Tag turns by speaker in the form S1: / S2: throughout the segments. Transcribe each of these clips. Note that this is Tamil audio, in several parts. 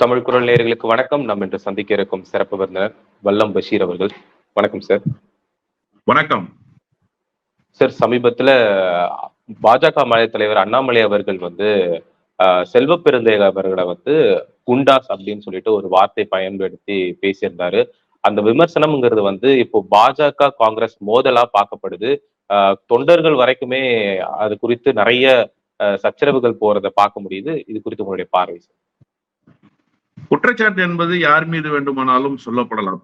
S1: தமிழ் குரல் நேயர்களுக்கு வணக்கம். நாம் இன்று சந்திக்க இருக்கும் சிறப்பு விருந்தினர் வல்லம் பஷீர் அவர்கள். வணக்கம் சார்
S2: வணக்கம்.
S1: சார் சமீபத்துல பாஜக மாநில தலைவர் அண்ணாமலை அவர்கள் வந்து செல்வ பெருந்தேக அவர்களை வந்து குண்டாஸ் அப்படின்னு சொல்லிட்டு ஒரு வார்த்தை பயன்படுத்தி பேசியிருந்தாரு. அந்த விமர்சனம்ங்கிறது வந்து இப்போ பாஜக காங்கிரஸ் மோதலா பார்க்கப்படுது. தொண்டர்கள் வரைக்குமே அது குறித்து நிறைய சச்சரவுகள் போறதை பார்க்க முடியுது. இது குறித்து உங்களுடைய பார்வை சார்
S2: குற்றச்சாட்டு என்பது யார் மீது வேண்டுமானாலும் சொல்லப்படலாம்.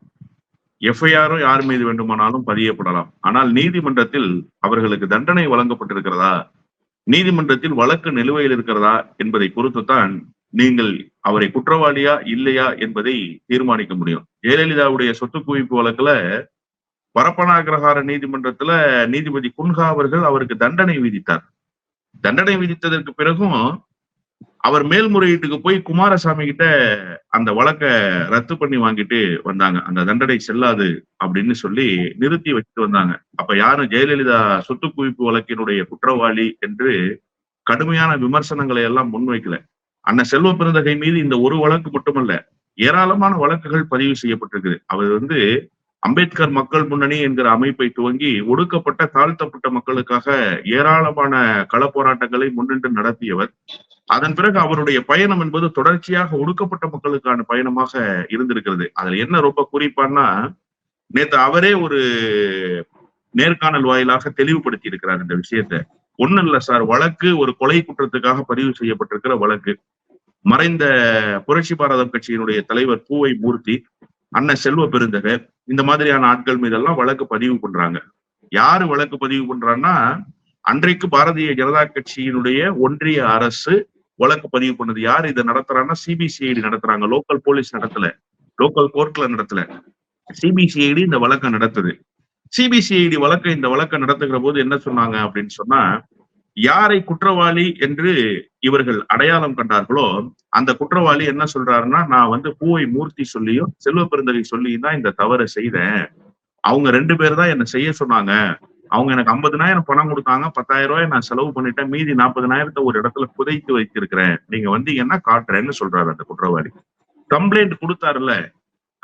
S2: எஃப்ஐஆரும் யார் மீது வேண்டுமானாலும் பதியப்படலாம். ஆனால் நீதிமன்றத்தில் அவர்களுக்கு தண்டனை வழங்கப்பட்டிருக்கிறதா? நீதிமன்றத்தில் வழக்கு நிலுவையில் இருக்கிறதா என்பதை பொறுத்துத்தான் நீங்கள் அவரை குற்றவாளியா இல்லையா என்பதை தீர்மானிக்க முடியும். ஜெயலலிதாவுடைய சொத்து குவிப்பு வழக்குல பரப்பனாகிரகார நீதிமன்றத்துல நீதிபதி குன்ஹா அவர்கள் அவருக்கு தண்டனை விதித்தார். தண்டனை விதித்ததற்கு பிறகும் அவர் மேல்முறையீட்டுக்கு போய் குமாரசாமி கிட்ட அந்த வழக்க ரத்து பண்ணி வாங்கிட்டு வந்தாங்க. அந்த தண்டனை செல்லாது அப்படின்னு சொல்லி நிறுத்தி வச்சுட்டு வந்தாங்க. அப்ப யாரும் ஜெயலலிதா சொத்து குவிப்பு வழக்கினுடைய குற்றவாளி என்று கடுமையான விமர்சனங்களை எல்லாம் முன்வைக்கல. அண்ணன் செல்வ பிறந்தகை மீது இந்த ஒரு வழக்கு மட்டுமல்ல ஏராளமான வழக்குகள் பதிவு செய்யப்பட்டிருக்குது. அவர் வந்து அம்பேத்கர் மக்கள் முன்னணி என்கிற அமைப்பை துவங்கி ஒடுக்கப்பட்ட தாழ்த்தப்பட்ட மக்களுக்காக ஏராளமான கள போராட்டங்களை முன்னின்று நடத்தியவர். அதன் பிறகு அவருடைய பயணம் என்பது தொடர்ச்சியாக ஒடுக்கப்பட்ட மக்களுக்கான பயணமாக இருந்திருக்கிறது. அதுல என்ன ரொம்ப குறிப்பான்னா நேத்து அவரே ஒரு நேர்காணல் வாயிலாக தெளிவுபடுத்தி இருக்கிறார் இந்த விஷயத்த. ஒண்ணும் இல்ல சார் வழக்கு ஒரு கொலை குற்றத்துக்காக பதிவு செய்யப்பட்டிருக்கிற வழக்கு. மறைந்த புரட்சி பாரதம் கட்சியினுடைய தலைவர் பூவை மூர்த்தி அண்ணன் செல்வ பெருந்தகர் இந்த மாதிரியான ஆட்கள் மீதெல்லாம் வழக்கு பதிவு பண்றாங்க. யாரு வழக்கு பதிவு பண்றான்னா அன்றைக்கு பாரதிய ஜனதா கட்சியினுடைய ஒன்றிய அரசு வழக்கு பதிவு பண்ணது யார்? இதை நடத்துறாங்கன்னா சிபிசிஐடி நடத்துறாங்க. லோக்கல் போலீஸ் நடத்தல. லோக்கல் கோர்ட்ல நடத்தல. சிபிசிஐடி இந்த வழக்கை நடத்துது. சிபிசிஐடி வழக்கை இந்த வழக்கை நடத்துகிற போது என்ன சொன்னாங்க அப்படின்னு சொன்னா யாரை குற்றவாளி என்று இவர்கள் அடையாளம் கண்டார்களோ அந்த குற்றவாளி என்ன சொல்றாருன்னா நான் வந்து பூவை மூர்த்தி சொல்லியும் செல்வ பெருந்தகை சொல்லியும் தான் இந்த தவறை செய்தேன். அவங்க ரெண்டு பேர் தான் என்ன செய்ய சொன்னாங்க. அவங்க எனக்கு ஐம்பதனாயிரம் பணம் கொடுத்தாங்க பத்தாயிரம் ரூபாய் நான் செலவு பண்ணிட்டேன் மீதி நாற்பதுனாயிரத்தை ஒரு இடத்துல புதைத்து வைத்திருக்கிறேன். நீங்க வந்தீங்கன்னா காட்டுறேன்னு சொல்றாரு அந்த குற்றவாளி. கம்ப்ளைண்ட் கொடுத்தாருல்ல.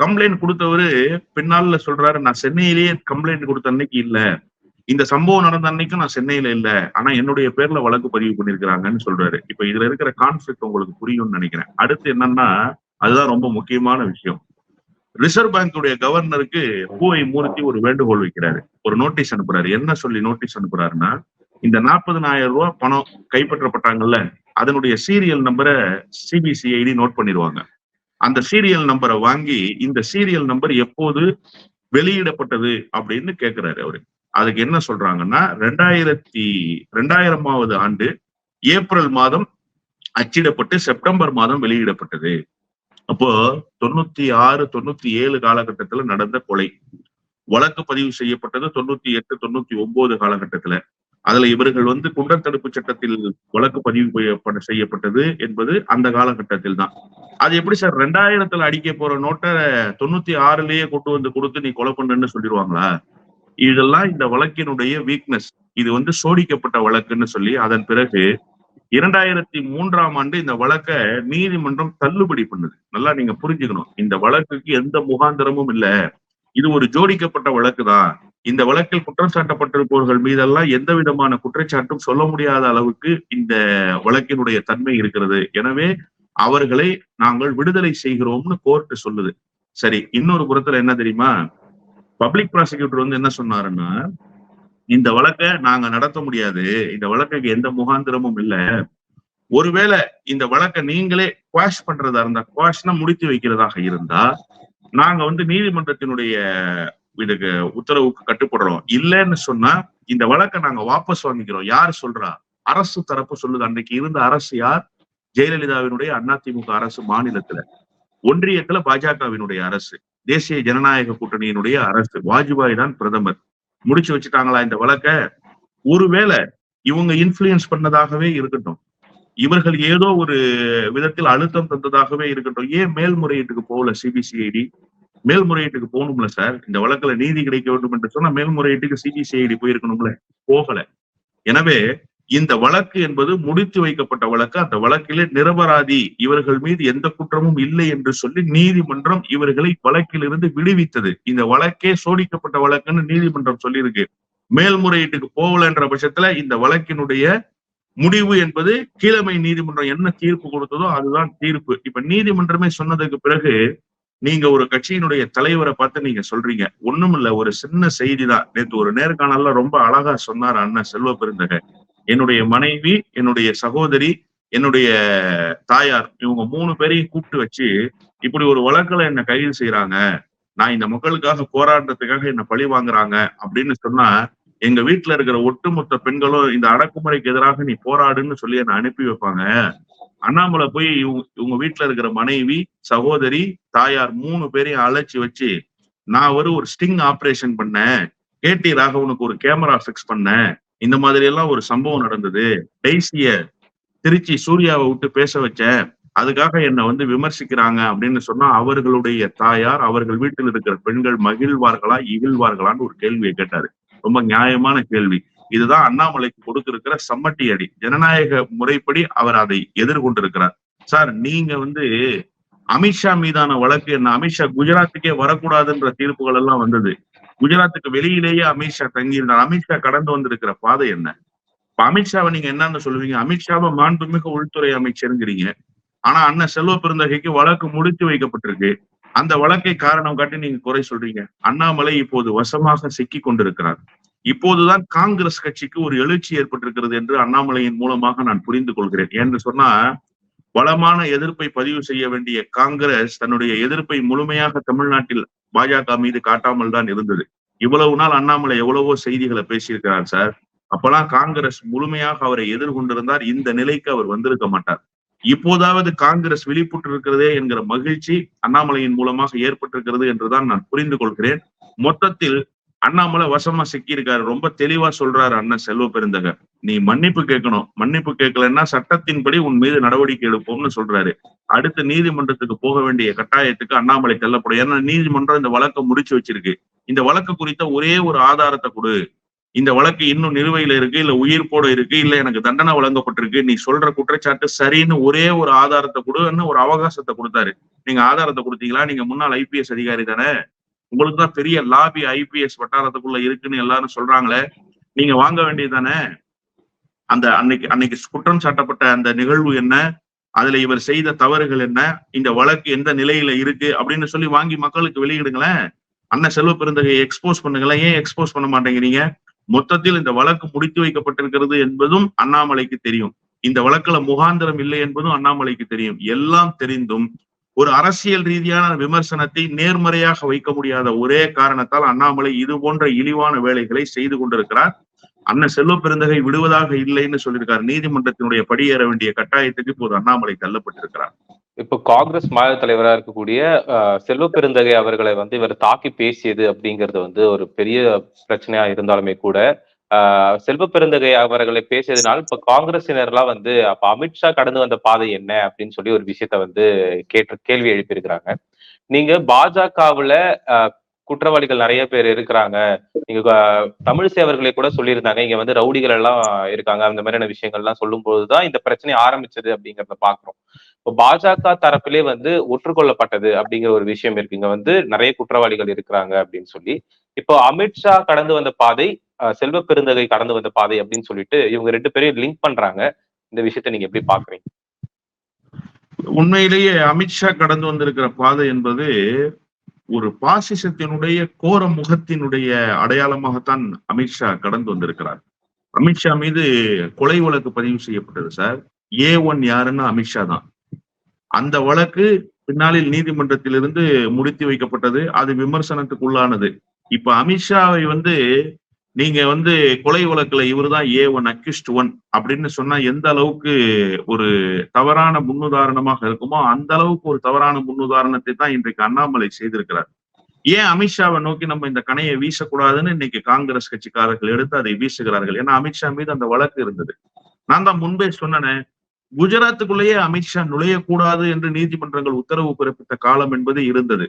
S2: கம்ப்ளைண்ட் கொடுத்தவரு பின்னால சொல்றாரு நான் சென்னையிலேயே கம்ப்ளைண்ட் கொடுத்த அன்னைக்கு இல்ல. இந்த சம்பவம் நடந்த அன்னைக்கும் நான் சென்னையில இல்ல. ஆனா என்னுடைய பேர்ல வழக்கு பதிவு பண்ணிருக்கிறாங்கன்னு சொல்றாரு. இப்ப இதுல இருக்கிற கான்ஃபிளிக் உங்களுக்கு புரியும்னு நினைக்கிறேன். அடுத்து என்னன்னா அதுதான் ரொம்ப முக்கியமான விஷயம். ரிசர்வ் பேங்குடைய கவர்னருக்கு பூவை மூர்த்தி ஒரு வேண்டுகோள் வைக்கிறாரு. ஒரு நோட்டீஸ் அனுப்புறாரு. என்ன சொல்லி நோட்டீஸ் அனுப்புறாருன்னா இந்த நாற்பதனாயிரம் ரூபாய் பணம் கைப்பற்றப்பட்டாங்கல்ல அதனுடைய சீரியல் நம்பரை சிபிசிஐடி நோட் பண்ணிடுவாங்க. அந்த சீரியல் நம்பரை வாங்கி இந்த சீரியல் நம்பர் எப்போது வெளியிடப்பட்டது அப்படின்னு கேட்கிறாரு அவரு. அதுக்கு என்ன சொல்றாங்கன்னா ரெண்டாயிரத்தி ரெண்டாயிரமாவது ஆண்டு ஏப்ரல் மாதம் அச்சிடப்பட்டு செப்டம்பர் மாதம் வெளியிடப்பட்டது. அப்போ தொண்ணூத்தி ஆறு தொண்ணூத்தி ஏழு காலகட்டத்துல நடந்த கொலை. வழக்கு பதிவு செய்யப்பட்டது தொண்ணூத்தி எட்டு தொண்ணூத்தி ஒன்பது காலகட்டத்துல. அதுல இவர்கள் வந்து குண்டர் தடுப்பு சட்டத்தில் வழக்கு பதிவு செய்யப்பட்டது என்பது அந்த காலகட்டத்தில் தான். அது எப்படி சார் ரெண்டாயிரத்துல அடிக்க போற நோட்டை தொண்ணூத்தி ஆறுலயே கொண்டு வந்து கொடுத்து நீ கொலை பண்ணுன்னு சொல்லிடுவாங்களா? இதெல்லாம் இந்த வழக்கினுடைய வீக்னஸ் இது வந்து சோடிக்கப்பட்ட வழக்குன்னு சொல்லி அதன் பிறகு இரண்டாயிரத்தி மூன்றாம் ஆண்டு இந்த வழக்க நீதிமன்றம் தள்ளுபடி பண்ணுது. நல்லா நீங்க புரிஞ்சுக்கணும். இந்த வழக்குக்கு எந்த முகாந்திரமும் இல்ல. இது ஒரு ஜோடிக்கப்பட்ட வழக்கு தான். இந்த வழக்கில் குற்றம் சாட்டப்பட்டிருப்பவர்கள் மீதெல்லாம் எந்த விதமான குற்றச்சாட்டும் சொல்ல முடியாத அளவுக்கு இந்த வழக்கினுடைய தன்மை இருக்கிறது. எனவே அவர்களை நாங்கள் விடுதலை செய்கிறோம்னு கோர்ட் சொல்லுது. சரி இன்னொரு புறத்துல என்ன தெரியுமா? பப்ளிக் ப்ராசிக்யூட்டர் வந்து என்ன சொன்னாருன்னா இந்த வழக்கை நாங்க நடத்த முடியாது. இந்த வழக்குக்கு எந்த முகாந்திரமும் இல்ல. ஒருவேளை இந்த வழக்கை நீங்களே குவாஷ் பண்றதா இருந்தா குவாஷ்னா முடித்து வைக்கிறதாக இருந்தா நாங்க வந்து நீதிமன்றத்தினுடைய இதுக்கு உத்தரவுக்கு கட்டுப்படுறோம். இல்லைன்னு சொன்னா இந்த வழக்கை நாங்க வாபஸ் வாங்கிக்கிறோம். யார் சொல்றா? அரசு தரப்பு சொல்லுது. அன்னைக்கு இருந்த அரசு யார்? ஜெயலலிதாவினுடைய அதிமுக அரசு மாநிலத்துல. ஒன்றியத்துல பாஜகவினுடைய அரசு. தேசிய ஜனநாயக கூட்டணியினுடைய அரசு. வாஜ்பாய் தான் பிரதமர். முடிச்சு வச்சுட்டாங்களா இந்த வழக்க? ஒருவேளை இவங்க இன்ஃபுளுயன்ஸ் பண்ணதாகவே இருக்கட்டும். இவர்கள் ஏதோ ஒரு விதத்தில் அழுத்தம் தந்ததாகவே இருக்கட்டும். ஏன் மேல்முறையீட்டுக்கு போகல சிபிசிஐடி மேல்முறையீட்டுக்கு போகணும்ல சார். இந்த வழக்குல நீதி கிடைக்க வேண்டும் என்று சொன்னா மேல்முறையீட்டுக்கு சிபிசிஐடி போயிருக்கணும்ல. போகல. எனவே இந்த வழக்கு என்பது முடித்து வைக்கப்பட்ட வழக்கு. அந்த வழக்கிலே நிரபராதி இவர்கள் மீது எந்த குற்றமும் இல்லை என்று சொல்லி நீதிமன்றம் இவர்களை வழக்கிலிருந்து விடுவித்தது. இந்த வழக்கே சோடிக்கப்பட்ட வழக்குன்னு நீதிமன்றம் சொல்லியிருக்கு. மேல்முறையீட்டுக்கு போகலன்ற பட்சத்துல இந்த வழக்கினுடைய முடிவு என்பது கீழமை நீதிமன்றம் என்ன தீர்ப்பு கொடுத்ததோ அதுதான் தீர்ப்பு. இப்ப நீதிமன்றமே சொன்னதுக்கு பிறகு நீங்க ஒரு கட்சியினுடைய தலைவரை பார்த்து நீங்க சொல்றீங்க. ஒண்ணும் இல்ல ஒரு சின்ன செய்தி தான். நேற்று ஒரு நேர்காணல்ல ரொம்ப அழகா சொன்னார் அண்ணன் செல்வ பெருந்தகை. என்னுடைய மனைவி என்னுடைய சகோதரி என்னுடைய தாயார் இவங்க மூணு பேரையும் கூப்பிட்டு வச்சு இப்படி ஒரு வழக்குல என்ன கைது செய்யறாங்க நான் இந்த மக்களுக்காக போராடுறதுக்காக என்ன பழி வாங்குறாங்க அப்படின்னு சொன்னா எங்க வீட்டுல இருக்கிற ஒட்டுமொத்த பெண்களும் இந்த அடக்குமுறைக்கு எதிராக நீ போராடுன்னு சொல்லி என்னை அனுப்பி வைப்பாங்க. அண்ணாமலை போய் இவங்க இவங்க வீட்டுல இருக்கிற மனைவி சகோதரி தாயார் மூணு பேரையும் அழைச்சி வச்சு நான் ஒரு ஒரு ஸ்டிங் ஆபரேஷன் பண்ணேன். கேடி ராகவனுக்கு ஒரு கேமரா ஃபிக்ஸ் பண்ணேன். இந்த மாதிரி எல்லாம் ஒரு சம்பவம் நடந்தது. டெய்ஸிய திருச்சி சூர்யாவை விட்டு பேச வச்ச அதுக்காக என்னை வந்து விமர்சிக்கிறாங்க அப்படின்னு சொன்னா அவர்களுடைய தாயார் அவர்கள் வீட்டில் இருக்கிற பெண்கள் மகிழ்வார்களா இகிழ்வார்களான்னு ஒரு கேள்வியை கேட்டாரு. ரொம்ப நியாயமான கேள்வி. இதுதான் அண்ணாமலைக்கு கொடுத்திருக்கிற சம்மட்டி அடி. ஜனநாயக முறைப்படி அவர் அதை எதிர்கொண்டிருக்கிறார். சார் நீங்க வந்து அமித்ஷா மீதான வழக்கு என்ன? அமித்ஷா குஜராத்துக்கே வரக்கூடாதுன்ற தீர்ப்புகள் எல்லாம் வந்தது. குஜராத்துக்கு வெளியிலேயே அமித்ஷா தங்கியிருந்தார். அமித்ஷா கடந்து வந்திருக்கிற பாதை என்ன? இப்ப அமித்ஷாவை நீங்க என்னன்னு சொல்லுவீங்க? அமித்ஷாவை மாண்புமிகு உள்துறை அமைச்சருங்கிறீங்க. ஆனா அண்ணன் செல்வ பெருந்தகைக்கு வழக்கு முடித்து வைக்கப்பட்டிருக்கு. அந்த வழக்கை காரணம் காட்டி நீங்க குறை சொல்றீங்க. அண்ணாமலை இப்போது வசமாக சிக்கி கொண்டிருக்கிறார். இப்போதுதான் காங்கிரஸ் கட்சிக்கு ஒரு எழுச்சி ஏற்பட்டிருக்கிறது என்று அண்ணாமலையின் மூலமாக நான் புரிந்து கொள்கிறேன். என்று சொன்னா பலமான எதிர்ப்பை பதிவு செய்ய வேண்டிய காங்கிரஸ் தன்னுடைய எதிர்ப்பை முழுமையாக தமிழ்நாட்டில் பாஜக மீது காட்டாமல் தான் இருந்தது. இவ்வளவு நாள் அண்ணாமலை எவ்வளவோ செய்திகளை பேசியிருக்கிறார் சார். அப்பெல்லாம் காங்கிரஸ் முழுமையாக அவரை எதிர்கொண்டிருந்தார். இந்த நிலைக்கு அவர் வந்திருக்க மாட்டார். இப்போதாவது காங்கிரஸ் விழிப்புற்று இருக்கிறதே என்கிற மகிழ்ச்சி அண்ணாமலையின் மூலமாக ஏற்பட்டிருக்கிறது என்றுதான் நான் புரிந்து கொள்கிறேன். மொத்தத்தில் அண்ணாமலை வசமா சிக்கியிருக்காரு. ரொம்ப தெளிவா சொல்றாரு அண்ணன் செல்வ பெருந்தகர் நீ மன்னிப்பு கேட்கணும். மன்னிப்பு கேட்கலன்னா சட்டத்தின்படி உன் மீது நடவடிக்கை எடுப்போம்னு சொல்றாரு. அடுத்து நீதிமன்றத்துக்கு போக வேண்டிய கட்டாயத்துக்கு அண்ணாமலை தள்ளப்படும். ஏன்னா நீதிமன்றம் இந்த வழக்கை முடிச்சு வச்சிருக்கு. இந்த வழக்கு குறித்த ஒரே ஒரு ஆதாரத்தை கொடு. இந்த வழக்கு இன்னும் நிலுவையில இருக்கு இல்ல உயிர்ப்போட இருக்கு இல்ல எனக்கு தண்டனை வழங்கப்பட்டிருக்கு. நீ சொல்ற குற்றச்சாட்டு சரின்னு ஒரே ஒரு ஆதாரத்தை கொடுன்னு ஒரு அவகாசத்தை கொடுத்தாரு. நீங்க ஆதாரத்தை கொடுத்தீங்களா? நீங்க முன்னாள் ஐபிஎஸ் அதிகாரி தானே? உங்களுக்கு தான் பெரிய லாபி ஐபிஎஸ் வட்டாரத்துக்குள்ள இருக்குன்னு எல்லாரும் சொல்றாங்களே. நீங்க வாங்க வேண்டியது தானே? அந்த அன்னைக்கு அன்னைக்கு குற்றம் சாட்டப்பட்ட அந்த நிகழ்வு என்ன? அதுல இவர் செய்த தவறுகள் என்ன? இந்த வழக்கு எந்த நிலையில இருக்கு? அப்படின்னு சொல்லி வாங்கி மக்களுக்கு வெளியிடுங்களேன். அண்ணன் செல்வ பெருந்தகையை எக்ஸ்போஸ் பண்ணுங்களேன். ஏன் எக்ஸ்போஸ் பண்ண மாட்டேங்கிறீங்க? மொத்தத்தில் இந்த வழக்கு முடித்து வைக்கப்பட்டிருக்கிறது என்பதும் அண்ணாமலைக்கு தெரியும். இந்த வழக்குல முகாந்திரம் இல்லை என்பதும் அண்ணாமலைக்கு தெரியும். எல்லாம் தெரிந்தும் ஒரு அரசியல் ரீதியான விமர்சனத்தை நேர்மறையாக வைக்க முடியாத ஒரே காரணத்தால் அண்ணாமலை இது போன்ற இழிவான வேலைகளை செய்து கொண்டிருக்கிறார். அண்ணன் செல்வ பெருந்தகை விடுவதாக இல்லைன்னு சொல்லியிருக்காரு. நீதிமன்றத்தினுடைய படியேற வேண்டிய கட்டாயத்துக்கு இப்போது அண்ணாமலை தள்ளப்பட்டிருக்கிறார்.
S1: இப்போ காங்கிரஸ் மாநில தலைவராக இருக்கக்கூடிய செல்வ பெருந்தகை அவர்களை வந்து இவர் தாக்கி பேசியது அப்படிங்கிறது வந்து ஒரு பெரிய பிரச்சனையா இருந்தாலுமே கூட செல்வ பெருந்தகை அவர்களை பேசியதுனால இப்ப காங்கிரசினர்லாம் வந்து அப்ப அமித்ஷா கடந்து வந்த பாதை என்ன அப்படின்னு சொல்லி ஒரு விஷயத்த வந்து கேட்டு கேள்வி எழுப்பியிருக்கிறாங்க. நீங்க பாஜகவுல குற்றவாளிகள் நிறைய பேர் இருக்கிறாங்க. இங்க தமிழ் அவர்களை கூட சொல்லியிருந்தாங்க. இங்க வந்து ரவுடிகள் எல்லாம் இருக்காங்க. அந்த மாதிரியான விஷயங்கள் எல்லாம் சொல்லும் போதுதான் இந்த பிரச்சனை ஆரம்பிச்சது அப்படிங்கறத பாக்குறோம். இப்போ பாஜக தரப்பிலே வந்து ஒற்றுக்கொள்ளப்பட்டது அப்படிங்கிற ஒரு விஷயம் இருக்கு. இங்க வந்து நிறைய குற்றவாளிகள் இருக்கிறாங்க அப்படின்னு சொல்லி. இப்போ அமித்ஷா கடந்து வந்த பாதை செல்வ பெருந்தகை கடந்து வந்த பாதை அப்படின்னு சொல்லிட்டு இவங்க ரெண்டு பேரையும் லிங்க் பண்றாங்க. இந்த விஷயத்த நீங்க எப்படி பாக்குறீங்க?
S2: உண்மையிலேயே அமித்ஷா கடந்து வந்திருக்கிற பாதை என்பது ஒரு பாசிசத்தினுடைய கோர முகத்தினுடைய அடையாளமாகத்தான் அமித்ஷா கடந்து வந்திருக்கிறார். அமித்ஷா மீது கொலை வழக்கு பதிவு செய்யப்பட்டது சார். ஏ ஒன் யாருன்னா அமித்ஷா தான். அந்த வழக்கு பின்னாளில் நீதிமன்றத்திலிருந்து முடித்து வைக்கப்பட்டது. அது விமர்சனத்துக்கு உள்ளானது இப்ப அமித்ஷாவை வந்து நீங்க வந்து கொலை வழக்குல இவர் தான் ஏ ஒன் அக்யூஸ்ட் ஒன் அப்படின்னு சொன்னா எந்த அளவுக்கு ஒரு தவறான முன்னுதாரணமாக இருக்குமோ அந்த அளவுக்கு ஒரு தவறான முன்னுதாரணத்தை தான் இன்றைக்கு அண்ணாமலை செய்திருக்கிறார். ஏன் அமித்ஷாவை நோக்கி நம்ம இந்த கணையை வீசக்கூடாதுன்னு இன்னைக்கு காங்கிரஸ் கட்சிக்காரர்கள் எடுத்து அதை வீசுகிறார்கள்? ஏன்னா அமித்ஷா மீது அந்த வழக்கு இருந்தது. நான் தான் முன்பே சொன்னேன் குஜராத்துக்குள்ளேயே அமித்ஷா நுழையக்கூடாது என்று நீதிமன்றங்கள் உத்தரவு பிறப்பித்த காலம் என்பது இருந்தது.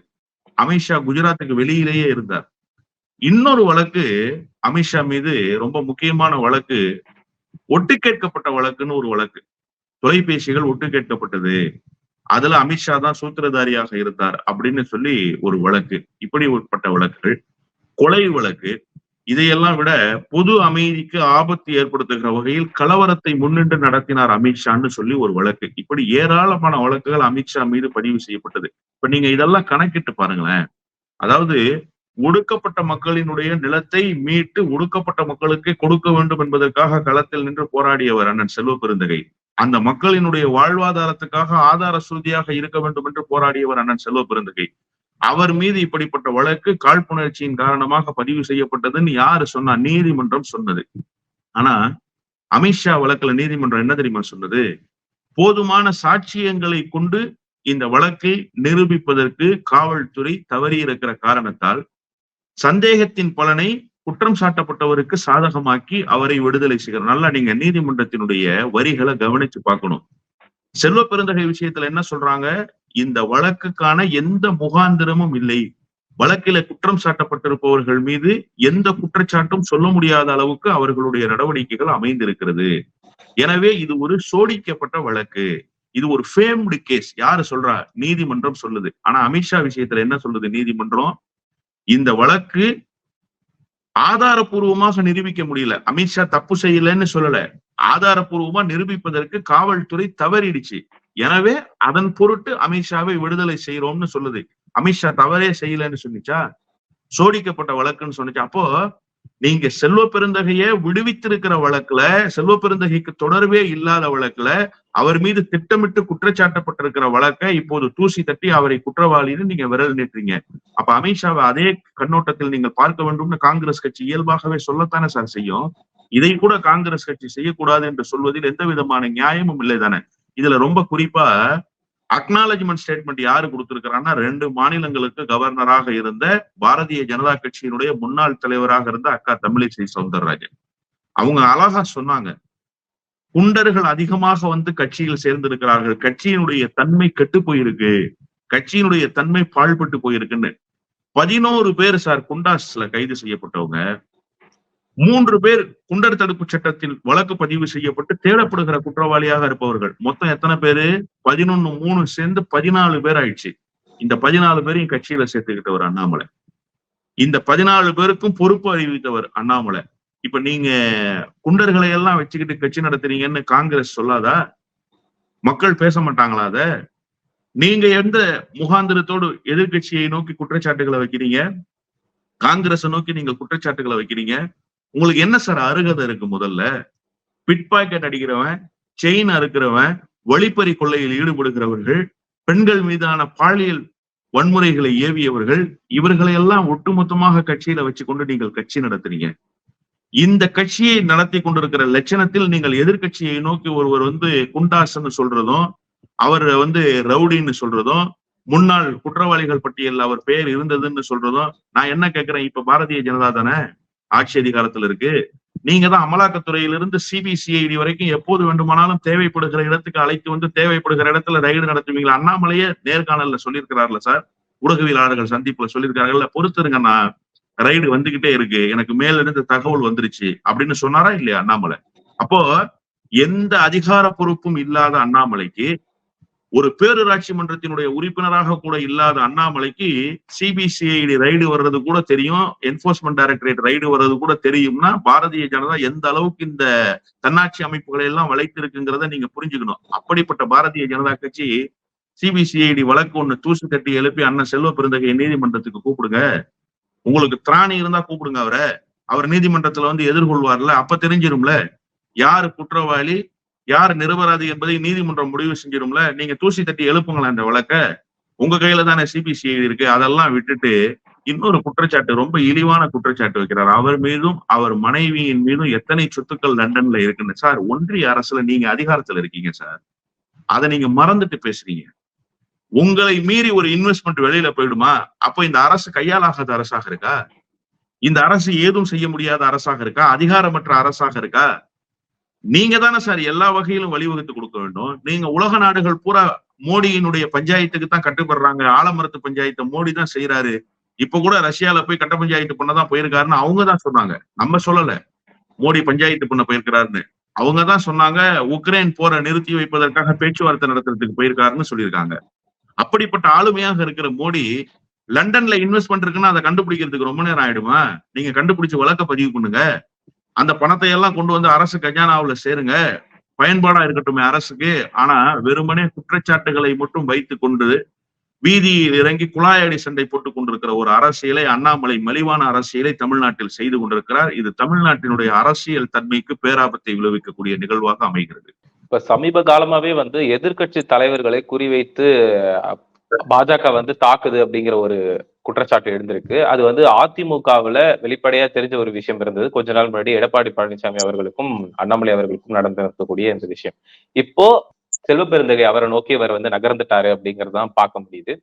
S2: அமித்ஷா குஜராத்துக்கு வெளியிலேயே இருந்தார். இன்னொரு வழக்கு அமித்ஷா மீது ரொம்ப முக்கியமான வழக்கு ஒட்டு கேட்கப்பட்ட வழக்குன்னு ஒரு வழக்கு. தொலைபேசிகள் ஒட்டு கேட்கப்பட்டது. அதுல அமித்ஷா தான் சூத்திரதாரியாக இருந்தார் அப்படின்னு சொல்லி ஒரு வழக்கு இப்படி உட்பட்ட வழக்குகள். கொலை வழக்கு இதையெல்லாம் விட பொது அமைதிக்கு ஆபத்து ஏற்படுத்துகிற வகையில் கலவரத்தை முன்னின்று நடத்தினார் அமித்ஷான்னு சொல்லி ஒரு வழக்கு. இப்படி ஏராளமான வழக்குகள் அமித்ஷா மீது பதிவு செய்யப்பட்டது. இப்ப நீங்க இதெல்லாம் கணக்கிட்டு பாருங்களேன். அதாவது ஒடுக்கப்பட்ட மக்களினுடைய நிலத்தை மீட்டு ஒடுக்கப்பட்ட மக்களுக்கு கொடுக்க வேண்டும் என்பதற்காக களத்தில் நின்று போராடியவர் அண்ணன் செல்வ பெருந்தகை. அந்த மக்களினுடைய வாழ்வாதாரத்துக்காக ஆதார சுருதியாக இருக்க வேண்டும் என்று போராடியவர் அண்ணன் செல்வ பெருந்தகை. அவர் மீது இப்படிப்பட்ட வழக்கு காழ்ப்புணர்ச்சியின் காரணமாக பதிவு செய்யப்பட்டதுன்னு யாரு சொன்னா நீதிமன்றம் சொன்னது. ஆனா அமித்ஷா வழக்குல நீதிமன்றம் என்ன தெரியுமா சொன்னது? போதுமான சாட்சியங்களை கொண்டு இந்த வழக்கை நிரூபிப்பதற்கு காவல்துறை தவறி இருக்கிற காரணத்தால் சந்தேகத்தின் பலனை குற்றம் சாட்டப்பட்டவருக்கு சாதகமாக்கி அவரை விடுதலை செய்கிறார் நல்லா நீங்க நீதிமன்றத்தினுடைய வரிகளை கவனிச்சு பார்க்கணும். செல்வ பெருந்தகை விஷயத்துல என்ன சொல்றாங்க? இந்த வழக்குக்கான எந்த முகாந்திரமும் இல்லை. வழக்கில குற்றம் சாட்டப்பட்டிருப்பவர்கள் மீது எந்த குற்றச்சாட்டும் சொல்ல முடியாத அளவுக்கு அவர்களுடைய நடவடிக்கைகள் அமைந்திருக்கிறது. எனவே இது ஒரு சோடிக்கப்பட்ட வழக்கு. இது ஒரு ஃபேம்டு கேஸ் யாரு சொல்றா? நீதிமன்றம் சொல்லுது. ஆனா அமித்ஷா விஷயத்துல என்ன சொல்லுது நீதிமன்றம்? இந்த வழக்கு ஆதாரபூர்வமாக நிரூபிக்க முடியல. அமித்ஷா தப்பு செய்யலன்னு சொல்லல. ஆதாரபூர்வமா நிரூபிப்பதற்கு காவல்துறை தவறிடுச்சு. எனவே அதன் பொருட்டு அமித்ஷாவை விடுதலை செய்யறோம்னு சொல்லுது. அமித்ஷா தவறே செய்யலன்னு சொன்னிச்சா? சோடிக்கப்பட்ட வழக்குன்னு சொன்னிச்சா? அப்போ நீங்க செல்வ பெருந்தகைய விடுவித்திருக்கிற வழக்குல செல்வ பெருந்தகைக்கு தொடர்பே இல்லாத வழக்குல அவர் மீது திட்டமிட்டு குற்றச்சாட்டப்பட்டிருக்கிற வழக்கை இப்போது தூசி தட்டி அவரை குற்றவாளின்னு நீங்க விரல் நீட்டுறீங்க. அப்ப அமித்ஷாவை அதே கண்ணோட்டத்தில் நீங்கள் பார்க்க வேண்டும்னு காங்கிரஸ் கட்சி இயல்பாகவே சொல்லத்தானே சார் செய்யும். இதை கூட காங்கிரஸ் கட்சி செய்யக்கூடாது என்று சொல்வதில் எந்த விதமான நியாயமும் இல்லை தானே. இதுல ரொம்ப குறிப்பா அக்னாலஜ்மெண்ட் ஸ்டேட்மெண்ட் யாரு கொடுத்திருக்கிறான்னா ரெண்டு மாநிலங்களுக்கு கவர்னராக இருந்த பாரதிய ஜனதா கட்சியினுடைய முன்னாள் தலைவராக இருந்த அக்கா தமிழிசை சவுந்தரராஜன். அவங்க அழகா சொன்னாங்க குண்டர்கள் அதிகமாக வந்து கட்சியில் சேர்ந்திருக்கிறார்கள். கட்சியினுடைய தன்மை கெட்டு போயிருக்கு. கட்சியினுடைய தன்மை பாழ்பட்டு போயிருக்குன்னு. பதினோரு பேர் சார் குண்டாஸ்ல கைது செய்யப்பட்டவங்க. மூன்று பேர் குண்டர் தடுப்பு சட்டத்தில் வழக்கு பதிவு செய்யப்பட்டு தேடப்படுகிற குற்றவாளியாக இருப்பவர்கள். மொத்தம் எத்தனை பேரு? பதினொன்னு மூணு சேர்ந்து பதினாலு பேர் ஆயிடுச்சு. இந்த பதினாலு பேரையும் கட்சியில சேர்த்துக்கிட்டவர் அண்ணாமலை. இந்த பதினாலு பேருக்கும் பொறுப்பு அறிவித்தவர் அண்ணாமலை. இப்ப நீங்க குண்டர்களை எல்லாம் வச்சுக்கிட்டு கட்சி நடத்துறீங்கன்னு காங்கிரஸ் சொல்லாதா? மக்கள் பேச மாட்டாங்களா அத? நீங்க எந்த முகாந்திரத்தோடு எதிர்கட்சியை நோக்கி குற்றச்சாட்டுகளை வைக்கிறீங்க? காங்கிரஸை நோக்கி நீங்க குற்றச்சாட்டுகளை வைக்கிறீங்க? உங்களுக்கு என்ன சார் அருகதை இருக்கு முதல்ல? பிட் பாக்கெட் அடிக்கிறவன் செயின் அறுக்கிறவன் வழிப்பறி கொள்ளையில் ஈடுபடுகிறவர்கள் பெண்கள் மீதான பாலியல் வன்முறைகளை ஏவியவர்கள் இவர்களை எல்லாம் ஒட்டுமொத்தமாக கட்சியில வச்சுக்கொண்டு நீங்கள் கட்சி நடத்துறீங்க. இந்த கட்சியை நடத்தி கொண்டிருக்கிற லட்சணத்தில் நீங்கள் எதிர்கட்சியை நோக்கி ஒருவர் வந்து குண்டாசன்னு சொல்றதும் அவர் வந்து ரவுடின்னு சொல்றதும் முன்னாள் குற்றவாளிகள் பட்டியல் அவர் பெயர் இருந்ததுன்னு சொல்றதும் நான் என்ன கேட்கிறேன்? இப்ப பாரதிய ஜனதா தானே ஆட்சி அதிகாரத்துல இருக்கு. நீங்க தான் அமலாக்கத்துறையிலிருந்து சிபிசிஐடி வரைக்கும் எப்போது வேண்டுமானாலும் தேவைப்படுகிற இடத்துக்கு அழைத்து வந்து தேவைப்படுகிற இடத்துல ரைடு நடத்துவீங்களா? அண்ணாமலையே நேர்காணல்ல சொல்லியிருக்கிறார்ல சார். ஊடகவியலாளர்கள் சந்திப்புல சொல்லியிருக்காங்கல்ல பொறுத்துருங்க நான் ரைடு வந்துகிட்டே இருக்கு. எனக்கு மேல இருந்து தகவல் வந்துருச்சு. அப்படின்னு சொன்னாரா இல்லையா அண்ணாமலை? அப்போ எந்த அதிகார பொறுப்பும் இல்லாத அண்ணாமலைக்கு ஒரு பேரூராட்சி மன்றத்தினுடைய உறுப்பினராக கூட இல்லாத அண்ணாமலைக்கு சிபிசிஐடி ரைடு வர்றது கூட தெரியும். என்போர்ஸ்மெண்ட் டைரக்டரேட் ரைடு வர்றது கூட தெரியும்னா பாரதிய ஜனதா எந்த அளவுக்கு இந்த தன்னாட்சி அமைப்புகளை எல்லாம் வளைத்திருக்குங்கிறத நீங்க புரிஞ்சுக்கணும். அப்படிப்பட்ட பாரதிய ஜனதா கட்சி சிபிசிஐடி வழக்கு ஒண்ணு தூசு கட்டி எழுப்பி அண்ணன் செல்வ பெருந்தகை நீதிமன்றத்துக்கு கூப்பிடுங்க. உங்களுக்கு திராணி இருந்தா கூப்பிடுங்க அவரை. அவர் நீதிமன்றத்துல வந்து எதிர்கொள்வார்ல. அப்ப தெரிஞ்சிரும்ல. யாரு குற்றவாளி யார் நிரபராதி என்பதை நீதிமன்றம் முடிவு செஞ்சிரும்ல. நீங்க தூசி தட்டி எழுப்புங்களா இந்த வழக்க. உங்க கையில தானே சிபிசிஐடி இருக்கு. அதெல்லாம் விட்டுட்டு இன்னொரு குற்றச்சாட்டு ரொம்ப இழிவான குற்றச்சாட்டு வைக்கிறார். அவர் மீதும் அவர் மனைவியின் மீதும் எத்தனை சொத்துக்கள் லண்டன்ல இருக்குன்னு. சார் ஒன்றிய அரசுல நீங்க அதிகாரத்துல இருக்கீங்க சார். அதை நீங்க மறந்துட்டு பேசுறீங்க. உங்களை மீறி ஒரு இன்வெஸ்ட்மெண்ட் வெளியில போயிடுமா? அப்போ இந்த அரசு கையாலாகாத அரசாக இருக்கா? இந்த அரசு ஏதும் செய்ய முடியாத அரசாக இருக்கா? அதிகாரமற்ற அரசாக இருக்கா? நீங்க தானே சார் எல்லா வகையிலும் வழிவகுத்து கொடுக்க வேண்டும். நீங்க உலக நாடுகள் பூரா மோடியினுடைய பஞ்சாயத்துக்கு தான் கட்டுப்படுறாங்க. ஆலமரத்து பஞ்சாயத்தை மோடி தான் செய்யறாரு இப்ப கூட ரஷ்யால போய் கட்ட பஞ்சாயத்து பண்ணதான் போயிருக்காருன்னு அவங்க தான் சொன்னாங்க. நம்ம சொல்லல. மோடி பஞ்சாயத்து பண்ண போயிருக்கிறாருன்னு. அவங்க தான் சொன்னாங்க உக்ரைன் போரை நிறுத்தி வைப்பதற்காக பேச்சுவார்த்தை நடத்துறதுக்கு போயிருக்காருன்னு சொல்லியிருக்காங்க. அப்படிப்பட்ட ஆளுமையாக இருக்கிற மோடி லண்டன்ல இன்வெஸ்ட் இருக்குன்னா அதை கண்டுபிடிக்கிறதுக்கு ரொம்ப நேரம் ஆயிடுமா? நீங்க கண்டுபிடிச்சு வழக்க பதிவு பண்ணுங்க. அந்த பணத்தை எல்லாம் கொண்டு வந்து அரசு கஜானாவுல சேருங்க. பயன்பாடா இருக்கட்டும் அரசுக்கு. ஆனா வெறுமனே குற்றச்சாட்டுகளை மட்டும் வைத்து கொண்டு வீதியில் இறங்கி குழாயடி சண்டை போட்டுக் கொண்டிருக்கிற ஒரு அரசியலை அண்ணாமலை மலிவான அரசியலை தமிழ்நாட்டில் செய்து கொண்டிருக்கிறார். இது தமிழ்நாட்டினுடைய அரசியல் தன்மைக்கு பேராபத்தை விளைவிக்கக்கூடிய நிகழ்வாக அமைகிறது.
S1: இப்ப சமீப காலமாவே வந்து எதிர்க்கட்சி தலைவர்களை குறிவைத்து பாஜக வந்து தாக்குது அப்படிங்கிற ஒரு குற்றச்சாட்டு எழுந்திருக்கு. அது வந்து அதிமுகவுல வெளிப்படையா தெரிஞ்ச ஒரு விஷயம் இருந்தது. கொஞ்ச நாள் முன்னாடி எடப்பாடி பழனிசாமி அவர்களுக்கும் அண்ணாமலை அவர்களுக்கும் நடந்திருக்கக்கூடிய இந்த விஷயம். இப்போ செல்வப்பெருந்தகை அவரை நோக்கி அவர் வந்து நகர்ந்துட்டாரு அப்படிங்கறதான் பார்க்க முடியுது.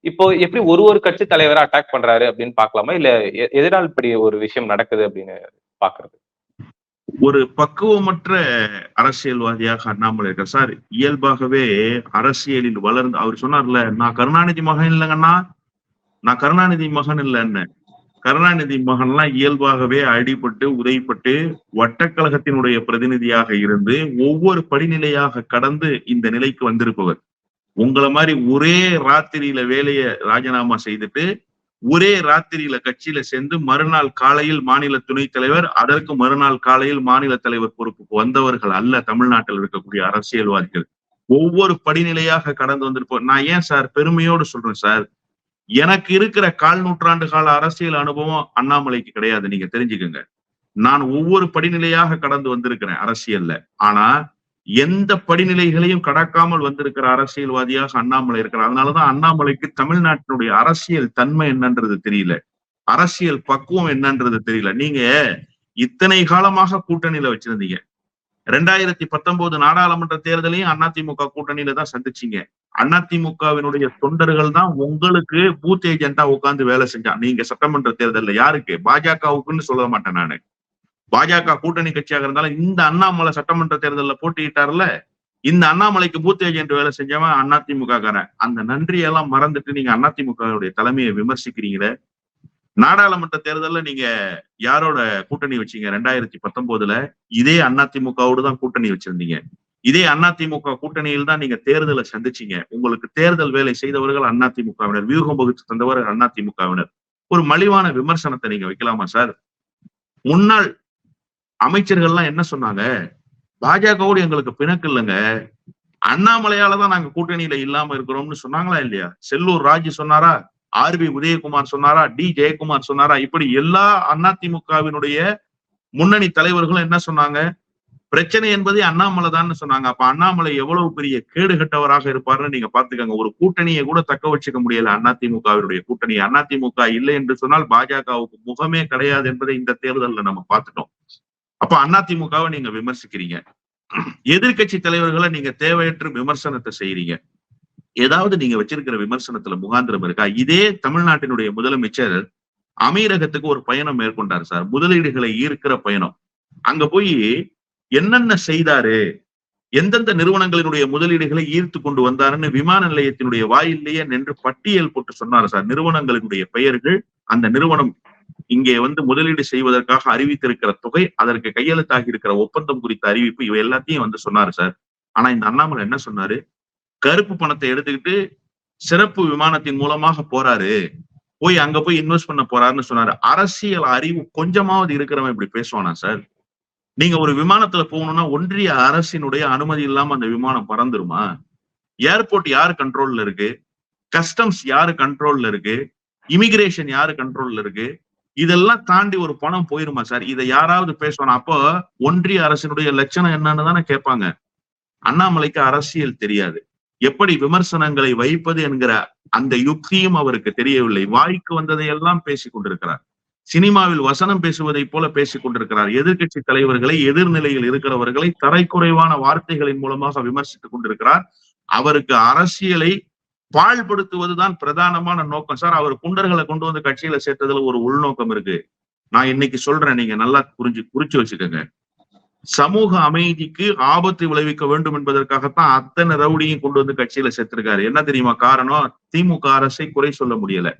S1: இப்போ எப்படி ஒரு ஒரு கட்சி தலைவரை அட்டாக் பண்றாரு அப்படின்னு பார்க்கலாமா? இல்ல எ- எதனால் இப்படி ஒரு விஷயம் நடக்குது அப்படின்னு பாக்குறது
S2: ஒரு பக்குவமற்ற அரசியல்வாதியாக அண்ணாமலை இருக்கார். சார் இயல்பாகவே அரசியலில் வளர்ந்து அவர் சொன்னார்ல நான் கருணாநிதி மகன் இல்லைங்கண்ணா. நான் கருணாநிதி மகன் இல்லைன்னு. கருணாநிதி மகன்லாம் இயல்பாகவே அடிபட்டு உதைப்பட்டு வட்டக்கழகத்தினுடைய பிரதிநிதியாக இருந்து ஒவ்வொரு படிநிலையாக கடந்து இந்த நிலைக்கு வந்திருப்பவர். உங்களை மாதிரி ஒரே ராத்திரியில வேலையை ராஜினாமா செய்துட்டு ஒரே ராத்திரியில கட்சியில சேர்ந்து மறுநாள் காலையில் மாநில துணைத் தலைவர் அதற்கு மறுநாள் காலையில் மாநில தலைவர் பொறுப்புக்கு வந்தவர்கள் அல்ல தமிழ்நாட்டில் இருக்கக்கூடிய அரசியல்வாதிகள். ஒவ்வொரு படிநிலையாக கடந்து வந்திருப்போம் நான் ஏன் சார் பெருமையோடு சொல்றேன் சார்? எனக்கு இருக்கிற கால் நூற்றாண்டு கால அரசியல் அனுபவம் அண்ணாமலைக்கு கிடையாது நீங்க தெரிஞ்சுக்கோங்க. நான் ஒவ்வொரு படிநிலையாக கடந்து வந்திருக்கிறேன் அரசியல்ல. ஆனா எந்த படிநிலைகளையும் கடக்காமல் வந்திருக்கிற அரசியல்வாதியாக அண்ணாமலை இருக்கிறார். அதனாலதான் அண்ணாமலைக்கு தமிழ்நாட்டினுடைய அரசியல் தன்மை என்னன்றது தெரியல. அரசியல் பக்குவம் என்னன்றது தெரியல. நீங்க இத்தனை காலமாக கூட்டணியில வச்சிருந்தீங்க. ரெண்டாயிரத்தி பத்தொன்பது நாடாளுமன்ற தேர்தலையும் அதிமுக கூட்டணியில தான் சந்திச்சீங்க. அதிமுகவினுடைய தொண்டர்கள் தான் உங்களுக்கு பூத் ஏஜென்டா உட்கார்ந்து வேலை செஞ்சான் நீங்க சட்டமன்ற தேர்தல்ல யாருக்கு? பாஜகவுக்குன்னு சொல்ல மாட்டேன் நானு. பாஜக கூட்டணி கட்சியாக இருந்தாலும் இந்த அண்ணாமலை சட்டமன்ற தேர்தலில் போட்டியிட்டார்ல இந்த அண்ணாமலைக்கு பூத் ஏஜென்ட் வேலை செஞ்சவன் அதிமுக காரன் அந்த நன்றியெல்லாம் மறந்துட்டு நீங்க அதிமுகவுடைய தலைமையை விமர்சிக்கிறீங்களே? நாடாளுமன்ற தேர்தல்ல நீங்க யாரோட கூட்டணி வச்சீங்க? ரெண்டாயிரத்தி பத்தொன்பதுல இதே அதிமுகவோடு தான் கூட்டணி வச்சிருந்தீங்க. இதே அதிமுக கூட்டணியில் தான் நீங்க தேர்தலை சந்திச்சீங்க. உங்களுக்கு தேர்தல் வேலை செய்தவர்கள் அதிமுகவினர் வியூகம் வகுத்து தந்தவர்கள் அதிமுகவினர். ஒரு மலிவான விமர்சனத்தை நீங்க வைக்கலாமா சார்? முன்னாள் அமைச்சர்கள்லாம் என்ன சொன்னாங்க? பாஜகவோடு எங்களுக்கு பிணக்கு இல்லைங்க. அண்ணாமலையால தான் நாங்க கூட்டணியில இல்லாம இருக்கிறோம்னு சொன்னாங்களா இல்லையா? செல்லூர் ராஜு சொன்னாரா? ஆர் பி உதயகுமார் சொன்னாரா? டி ஜெயக்குமார் சொன்னாரா? இப்படி எல்லா அதிமுகவினுடைய முன்னணி தலைவர்களும் என்ன சொன்னாங்க? பிரச்சனை என்பதே அண்ணாமலை தான் சொன்னாங்க. அப்ப அண்ணாமலை எவ்வளவு பெரிய கேடு கட்டவராக இருப்பாருன்னு நீங்க பாத்துக்கோங்க ஒரு கூட்டணியை கூட தக்க வச்சுக்க முடியல அதிமுகவினுடைய கூட்டணி. அதிமுக இல்லை என்று சொன்னால் பாஜகவுக்கு முகமே கிடையாது என்பதை இந்த தேர்தல்ல நம்ம பார்த்துட்டோம். அப்ப அதிமுகவை நீங்க விமர்சிக்கிறீங்க. எதிர்கட்சி தலைவர்களை நீங்க தேவையற்ற விமர்சனத்தை செய்யறீங்க ஏதாவது நீங்க வச்சிருக்கிற விமர்சனத்துல முகாந்திரம் இருக்கா? இதே தமிழ்நாட்டினுடைய முதலமைச்சர் அமீரகத்துக்கு ஒரு பயணம் மேற்கொண்டார் சார். முதலீடுகளை ஈர்க்கிற பயணம். அங்க போய் என்னென்ன செய்தாரு? எந்தெந்த நிறுவனங்களினுடைய முதலீடுகளை ஈர்த்து கொண்டு வந்தாருன்னு விமான நிலையத்தினுடைய வாயிலேயே நின்று பட்டியல் போட்டு சொன்னார் சார். நிறுவனங்களினுடைய பெயர்கள் அந்த நிறுவனம் இங்கே வந்து முதலீடு செய்வதற்காக அறிவித்திருக்கிற தொகை அதற்கு கையெழுத்தாகி இருக்கிற ஒப்பந்தம் குறித்த அறிவிப்பு இவை எல்லாத்தையும் வந்து சொன்னாரு சார். ஆனா இந்த அண்ணாமலை என்ன சொன்னாரு? கருப்பு பணத்தை எடுத்துக்கிட்டு சிறப்பு விமானத்தின் மூலமாக போறாரு. போய் அங்க போய் இன்வெஸ்ட் பண்ண போறாருன்னு சொன்னாரு. அரசியல் அறிவு கொஞ்சமாவது இருக்கிறவன் இப்படி பேசுவானா சார்? நீங்க ஒரு விமானத்துல போகணும்னா ஒன்றிய அரசினுடைய அனுமதி இல்லாம அந்த விமானம் பறந்துருமா? ஏர்போர்ட் யாரு கண்ட்ரோல்ல இருக்கு? கஸ்டம்ஸ் யாரு கண்ட்ரோல்ல இருக்கு? இமிகிரேஷன் யாரு கண்ட்ரோல்ல இருக்கு? இதெல்லாம் தாண்டி ஒரு பணம் போயிருமா சார்? இதை யாராவது பேசணும் அப்போ ஒன்றிய அரசினுடைய லட்சணம் என்னன்னு தானே கேட்பாங்க. அண்ணாமலைக்கு அரசியல் தெரியாது. எப்படி விமர்சனங்களை வைப்பது என்கிற அந்த யுக்தியும் அவருக்கு தெரியவில்லை. வாய்க்கு வந்ததையெல்லாம் பேசிக் கொண்டிருக்கிறார். சினிமாவில் வசனம் பேசுவதைப் போல பேசிக் கொண்டிருக்கிறார். எதிர்கட்சி தலைவர்களை எதிர்நிலையில் இருக்கிறவர்களை தரைக்குறைவான வார்த்தைகளின் மூலமாக விமர்சித்துக் கொண்டிருக்கிறார். அவருக்கு அரசியலை பாழ்படுத்துவதுதான் பிரதானமான நோக்கம். சார் அவர் குண்டர்களை கொண்டு வந்து கட்சியில சேர்த்ததுல ஒரு உள்நோக்கம் இருக்கு. நான் இன்னைக்கு சொல்றேன் நீங்க நல்லா புரிஞ்சு குறிச்சு வச்சுக்கோங்க. சமூக அமைதிக்கு ஆபத்து விளைவிக்க வேண்டும் என்பதற்காகத்தான் அத்தனை ரவுடியும் கொண்டு வந்து கட்சியில சேர்த்திருக்காரு. என்ன தெரியுமா காரணம்? திமுக அரசை குறை சொல்ல முடியல.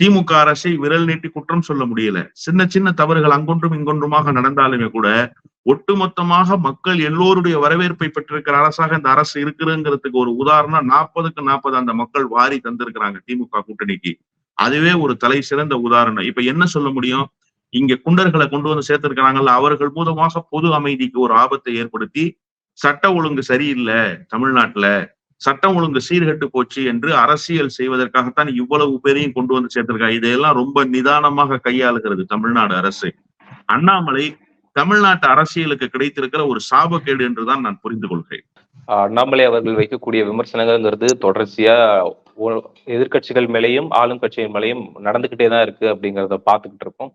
S2: திமுக அரசை விரல் நீட்டி குற்றம் சொல்ல முடியல. சின்ன சின்ன தவறுகள் அங்கொன்றும் இங்கொன்றுமாக நடந்தாலுமே கூட ஒட்டுமொத்தமாக மக்கள் எல்லோருடைய வரவேற்பை பெற்றிருக்கிற அரசாக இந்த அரசு இருக்குதுங்கிறதுக்கு ஒரு உதாரணம் நாற்பதுக்கு நாற்பது அந்த மக்கள் வாரி தந்திருக்கிறாங்க திமுக கூட்டணிக்கு. அதுவே ஒரு தலை சிறந்த உதாரணம். இப்ப என்ன சொல்ல முடியும்? இங்க குண்டர்களை கொண்டு வந்து சேர்த்திருக்கிறாங்கல்ல அவர்கள் மூலமாக பொது அமைதிக்கு ஒரு ஆபத்தை ஏற்படுத்தி சட்ட ஒழுங்கு சரியில்லை தமிழ்நாட்டுல. சட்டம் ஒழுங்கு சீர்கெட்டு போச்சு என்று அரசியல் செய்வதற்காகத்தான் இவ்வளவு பேரையும் கொண்டு வந்து சேர்த்திருக்காங்க இதையெல்லாம் ரொம்ப நிதானமாக கையாளுகிறது தமிழ்நாடு அரசு. அண்ணாமலை தமிழ்நாட்டு அரசியலுக்கு கிடைத்திருக்கிற ஒரு சாபக்கேடு என்றுதான் நான் புரிந்து கொள்கிறேன்.
S1: அண்ணாமலை அவர்கள் வைக்கக்கூடிய விமர்சனங்கள்ங்கிறது தொடர்ச்சியா எதிர்க்கட்சிகள் மேலேயும் ஆளும் கட்சியின் மேலேயும் நடந்துகிட்டே தான் இருக்கு அப்படிங்கிறத பார்த்துக்கிட்டு இருக்கோம்.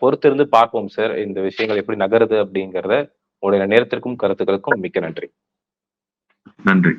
S1: பொறுத்திருந்து பார்ப்போம் சார் இந்த விஷயங்கள் எப்படி நகருது அப்படிங்கிறத. உங்களுடைய நேரத்திற்கும் கருத்துக்களுக்கும் மிக்க நன்றி.
S2: நன்றி.